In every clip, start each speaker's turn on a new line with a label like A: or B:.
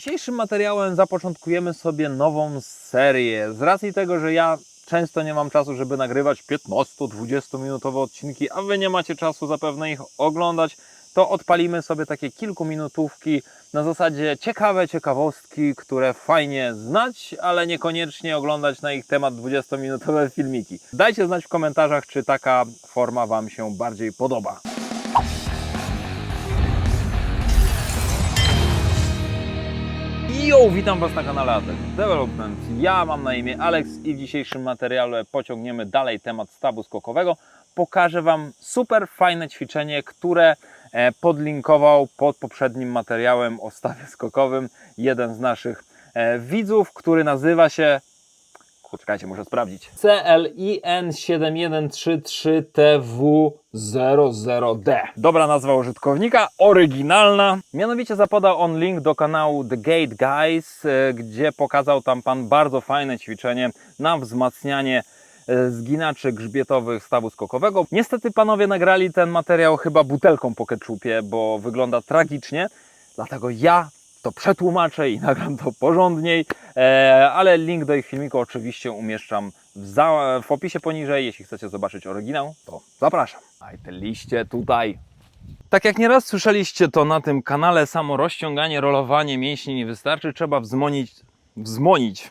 A: Dzisiejszym materiałem zapoczątkujemy sobie nową serię. Z racji tego, że ja często nie mam czasu, żeby nagrywać 15-20 minutowe odcinki, a Wy nie macie czasu zapewne ich oglądać, to odpalimy sobie takie kilkuminutówki na zasadzie ciekawe ciekawostki, które fajnie znać, ale niekoniecznie oglądać na ich temat 20-minutowe filmiki. Dajcie znać w komentarzach, czy taka forma Wam się bardziej podoba. Yo, witam Was na kanale Atek Development. Ja mam na imię Alex i w dzisiejszym materiale pociągniemy dalej temat stawu skokowego. Pokażę Wam super fajne ćwiczenie, które e, podlinkował pod poprzednim materiałem o stawie skokowym jeden z naszych e, widzów, który nazywa się Poczekajcie, muszę sprawdzić. CLIN7133TW00D. Dobra nazwa użytkownika, oryginalna. Mianowicie zapadał on link do kanału The Gate Guys, e, gdzie pokazał tam pan bardzo fajne ćwiczenie na wzmacnianie e, zginaczy grzbietowych stawu skokowego. Niestety panowie nagrali ten materiał chyba butelką po ketchupie, bo wygląda tragicznie. Dlatego ja to przetłumaczę i nagram to porządniej, e, ale link do ich filmiku oczywiście umieszczam w, w opisie poniżej. Jeśli chcecie zobaczyć oryginał, to zapraszam. A i te liście tutaj. Tak jak nieraz słyszeliście, to na tym kanale samo rozciąganie, rolowanie mięśni nie wystarczy. Trzeba wzmonić, wzmonić.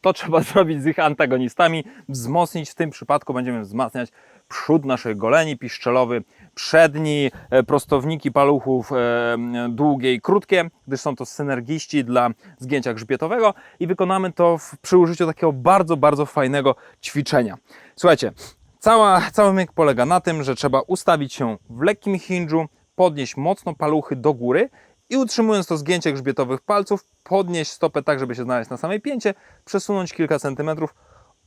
A: To trzeba zrobić z ich antagonistami. Wzmocnić w tym przypadku będziemy wzmacniać przód naszych goleni, piszczelowy, przedni, e, prostowniki paluchów e, długie i krótkie, gdyż są to synergiści dla zgięcia grzbietowego i wykonamy to w, przy użyciu takiego bardzo, bardzo fajnego ćwiczenia. Słuchajcie, cała, cały myk polega na tym, że trzeba ustawić się w lekkim hinge'u, podnieść mocno paluchy do góry i utrzymując to zgięcie grzbietowych palców, podnieść stopę tak, żeby się znaleźć na samej pięcie, przesunąć kilka centymetrów,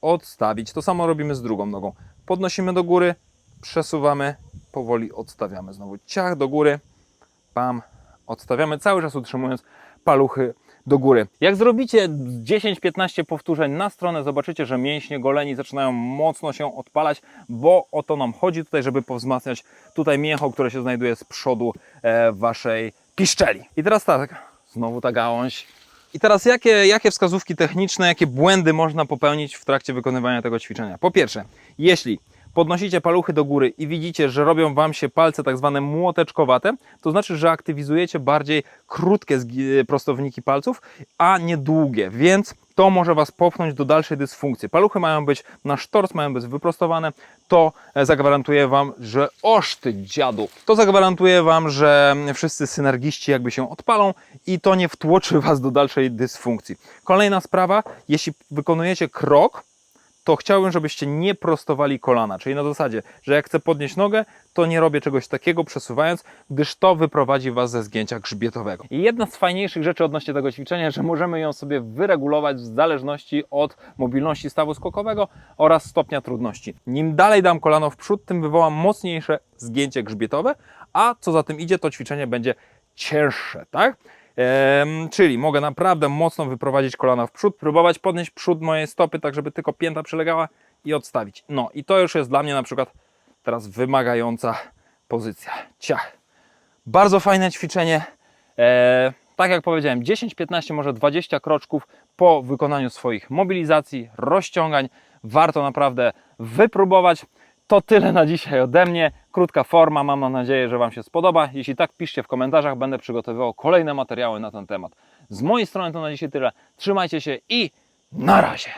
A: odstawić. To samo robimy z drugą nogą. Podnosimy do góry, przesuwamy, powoli odstawiamy. Znowu ciach do góry, pam, odstawiamy, cały czas utrzymując paluchy do góry. Jak zrobicie 10-15 powtórzeń na stronę, zobaczycie, że mięśnie goleni zaczynają mocno się odpalać, bo o to nam chodzi tutaj, żeby powzmacniać tutaj mięcho, które się znajduje z przodu e, waszej piszczeli. I teraz tak, znowu ta gałąź. I teraz jakie, jakie wskazówki techniczne, jakie błędy można popełnić w trakcie wykonywania tego ćwiczenia? Po pierwsze, jeśli podnosicie paluchy do góry i widzicie, że robią Wam się palce tak zwane młoteczkowate, to znaczy, że aktywizujecie bardziej krótkie zgi- prostowniki palców, a nie długie, więc to może Was popchnąć do dalszej dysfunkcji. Paluchy mają być na sztorc, mają być wyprostowane. To e, zagwarantuje Wam, że oż ty dziadu, to zagwarantuje Wam, że wszyscy synergiści jakby się odpalą i to nie wtłoczy Was do dalszej dysfunkcji. Kolejna sprawa, jeśli wykonujecie krok, to chciałbym, żebyście nie prostowali kolana, czyli na zasadzie, że jak chcę podnieść nogę, to nie robię czegoś takiego przesuwając, gdyż to wyprowadzi Was ze zgięcia grzbietowego. I jedna z fajniejszych rzeczy odnośnie tego ćwiczenia, że możemy ją sobie wyregulować w zależności od mobilności stawu skokowego oraz stopnia trudności. Nim dalej dam kolano w przód, tym wywołam mocniejsze zgięcie grzbietowe, a co za tym idzie, to ćwiczenie będzie cięższe, tak? Czyli mogę naprawdę mocno wyprowadzić kolana w przód, próbować podnieść przód mojej stopy, tak żeby tylko pięta przylegała i odstawić. No i to już jest dla mnie na przykład teraz wymagająca pozycja. Ciach. Bardzo fajne ćwiczenie. E, tak jak powiedziałem, 10, 15, może 20 kroczków po wykonaniu swoich mobilizacji, rozciągań. Warto naprawdę wypróbować. To tyle na dzisiaj ode mnie. Krótka forma, mam nadzieję, że Wam się spodoba. Jeśli tak, piszcie w komentarzach, będę przygotowywał kolejne materiały na ten temat. Z mojej strony to na dzisiaj tyle. Trzymajcie się i na razie!